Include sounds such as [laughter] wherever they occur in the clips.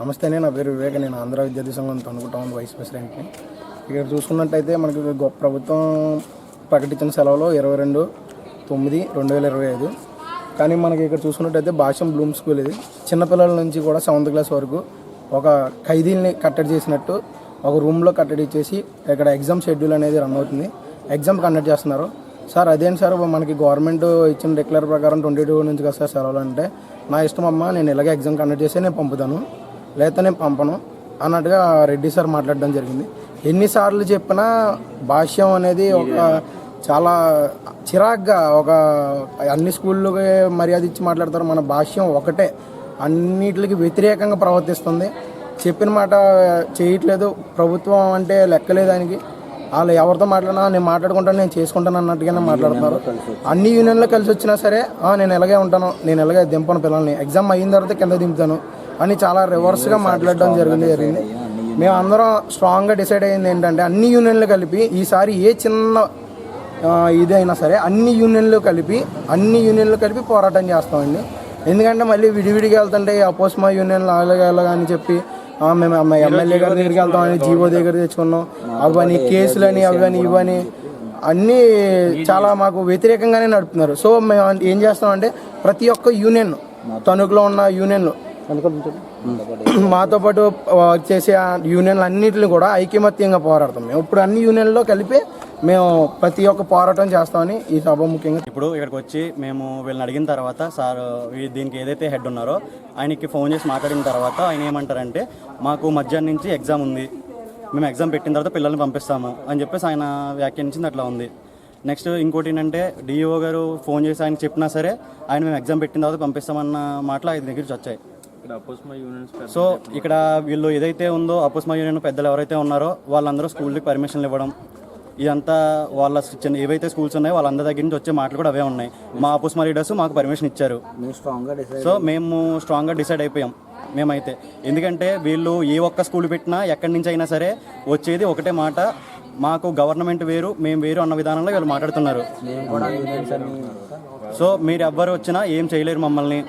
నమస్తే నా పేరు వివేక్. నేను ఆంధ్ర విద్యార్థి సంఘం తణుకు టౌన్ వైస్ ప్రెసిడెంట్ని. ఇక్కడ చూసుకున్నట్టయితే మనకి గొప్ప ప్రభుత్వం ప్రకటించిన సెలవులో ఇరవై రెండు తొమ్మిది రెండు వేల ఇరవై ఐదు. కానీ మనకి ఇక్కడ చూసుకున్నట్టయితే భాషం బ్లూమ్ స్కూల్ ఇది. చిన్నపిల్లల నుంచి కూడా సెవెంత్ క్లాస్ వరకు ఒక ఖైదీల్ని కట్టడి చేసినట్టు ఒక రూమ్లో కట్టడి చేసి ఇక్కడ ఎగ్జామ్ షెడ్యూల్ అనేది రన్ అవుతుంది. ఎగ్జామ్ కండక్ట్ చేస్తున్నారు. సార్ అదేంటి సార్ మనకి గవర్నమెంట్ ఇచ్చిన డిక్లేర్ ప్రకారం ట్వంటీ టూ నుంచి కదా సార్ సెలవులు అంటే నా ఇష్టం అమ్మ నేను ఇలాగే ఎగ్జామ్ కండక్ట్ చేసి నేను పంపుతాను. లేకపోతే నేను పంపను. అన్నట్టుగా రెడ్డి సార్ మాట్లాడడం జరిగింది. ఎన్నిసార్లు చెప్పినా భాష్యం అనేది ఒక చాలా చిరాగ్గా ఒక అన్ని స్కూళ్ళకి మర్యాద ఇచ్చి మాట్లాడతారు. మన భాష్యం ఒకటే. అన్నిటికి వ్యతిరేకంగా ప్రవర్తిస్తుంది. చెప్పిన మాట చేయట్లేదు. ప్రభుత్వం అంటే లెక్కలేదు దానికి. వాళ్ళు ఎవరితో మాట్లాడినా నేను మాట్లాడుకుంటాను నేను చేసుకుంటాను అన్నట్టుగానే మాట్లాడుతున్నారు. అన్ని యూనియన్లో కలిసి వచ్చినా సరే "ఆ, నేను ఎలాగే ఉంటాను నేను ఎలాగే దింపను పిల్లల్ని. ఎగ్జామ్ అయిన తర్వాత కింద దింపుతాను అని చాలా రివర్స్గా మాట్లాడడం జరిగింది జరిగింది. మేము అందరం స్ట్రాంగ్గా డిసైడ్ అయ్యింది ఏంటంటే అన్ని యూనియన్లు కలిపి ఈసారి ఏ చిన్న ఇదైనా సరే అన్ని యూనియన్లు కలిపి అన్ని యూనియన్లు కలిపి పోరాటం చేస్తామండి. ఎందుకంటే మళ్ళీ విడివిడిగా వెళ్తుంటే అపోస్మా యూనియన్లు అలాగే అలాగా అని చెప్పి మేము ఎమ్మెల్యే గారి దగ్గరికి వెళ్తామని జీవో దగ్గర తెచ్చుకున్నాం. అవని కేసులని అవని ఇవని అన్నీ చాలా మాకు వ్యతిరేకంగానే నడుపుతున్నారు. సో మేము ఏం చేస్తామంటే ప్రతి ఒక్క యూనియన్ తణుకులో ఉన్న యూనియన్లు [clears throat] మాతో పాటు వర్క్ చేసే ఆ యూనియన్లు అన్నింటిని కూడా ఐకమత్యంగా పోరాడతాం. మేము ఇప్పుడు అన్ని యూనియన్లో కలిపి మేము ప్రతి ఒక్క పోరాటం చేస్తామని ఈ సభ ముఖ్యంగా ఇప్పుడు ఇక్కడికి వచ్చి మేము వీళ్ళని అడిగిన తర్వాత సార్ దీనికి ఏదైతే హెడ్ ఉన్నారో ఆయనకి ఫోన్ చేసి మాట్లాడిన తర్వాత ఆయన ఏమంటారంటే మాకు మధ్యాహ్నం నుంచి ఎగ్జామ్ ఉంది. మేము ఎగ్జామ్ పెట్టిన తర్వాత పిల్లల్ని పంపిస్తాము. అని చెప్పేసి ఆయన వ్యాఖ్యానించింది అట్లా ఉంది. నెక్స్ట్ ఇంకోటి ఏంటంటే డిఈఓ గారు ఫోన్ చేసి ఆయన చెప్పినా సరే ఆయన మేము ఎగ్జామ్ పెట్టిన తర్వాత పంపిస్తామన్న మాటలు ఆయన దగ్గర నుంచి వచ్చాయి. సో ఇక్కడ వీళ్ళు ఏదైతే ఉందో అపుస్మా యూనియన్ పెద్దలు ఎవరైతే ఉన్నారో వాళ్ళందరూ స్కూల్కి పర్మిషన్లు ఇవ్వడం ఇదంతా వాళ్ళ చిన్న ఏవైతే స్కూల్స్ ఉన్నాయో వాళ్ళందరి దగ్గర నుంచి వచ్చే మాటలు కూడా అవే ఉన్నాయి. మా అపుస్మా లీడర్స్ మాకు పర్మిషన్ ఇచ్చారు. సో మేము స్ట్రాంగ్గా డిసైడ్ అయిపోయాం మేమైతే. ఎందుకంటే వీళ్ళు ఏ ఒక్క స్కూల్ పెట్టినా ఎక్కడి నుంచి అయినా సరే వచ్చేది ఒకటే మాట మాకు గవర్నమెంట్ వేరు మేము వేరు అన్న విధానంలో వీళ్ళు మాట్లాడుతున్నారు. సో మీరు ఎవ్వరు వచ్చినా ఏం చేయలేరు మమ్మల్ని.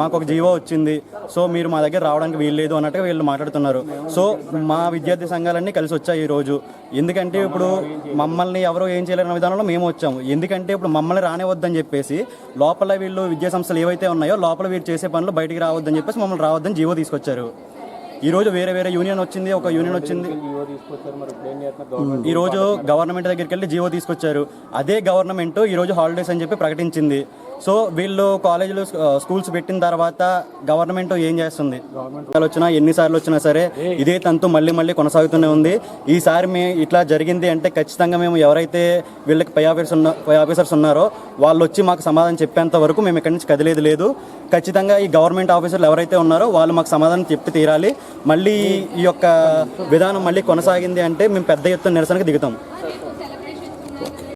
మాకు ఒక జీవో వచ్చింది. సో మీరు మా దగ్గర రావడానికి వీల్లేదు అన్నట్టుగా వీళ్ళు మాట్లాడుతున్నారు. సో మా విద్యార్థి సంఘాలన్నీ కలిసి వచ్చాయి ఈరోజు ఎందుకంటే ఇప్పుడు మమ్మల్ని ఎవరో ఏం చేయలేని విధానంలో మేము వచ్చాము. ఎందుకంటే ఇప్పుడు మమ్మల్ని రానివద్దని చెప్పేసి లోపల వీళ్ళు విద్యా సంస్థలు ఏవైతే ఉన్నాయో లోపల వీరు చేసే పనులు బయటికి రావద్దని చెప్పేసి మమ్మల్ని రావద్దని జీవో తీసుకొచ్చారు. ఈ రోజు వేరే వేరే యూనియన్ వచ్చింది ఒక యూనియన్ వచ్చింది. ఈ రోజు గవర్నమెంట్ దగ్గరికి వెళ్ళి జీవో తీసుకొచ్చారు. అదే గవర్నమెంట్ ఈ రోజు హాలిడేస్ అని చెప్పి ప్రకటించింది. సో వీళ్ళు కాలేజీలు స్కూల్స్ పెట్టిన తర్వాత గవర్నమెంట్ ఏం చేస్తుంది? గవర్నమెంట్ వచ్చినా ఎన్నిసార్లు వచ్చినా సరే ఇదే తంతు మళ్ళీ మళ్ళీ కొనసాగుతూనే ఉంది. ఈసారి మే ఇట్లా జరిగింది అంటే ఖచ్చితంగా మేము ఎవరైతే వీళ్ళకి పై ఆఫీసర్స్ ఉన్న పై ఆఫీసర్స్ ఉన్నారో వాళ్ళు వచ్చి మాకు సమాధానం చెప్పేంత వరకు మేము ఇక్కడి నుంచి కదిలేదు లేదు. ఖచ్చితంగా ఈ గవర్నమెంట్ ఆఫీసర్లు ఎవరైతే ఉన్నారో వాళ్ళు మాకు సమాధానం చెప్పి తీరాలి. మళ్ళీ ఈ యొక్క విధానం మళ్ళీ కొనసాగింది అంటే మేము పెద్ద ఎత్తున నిరసనకు దిగుతాం.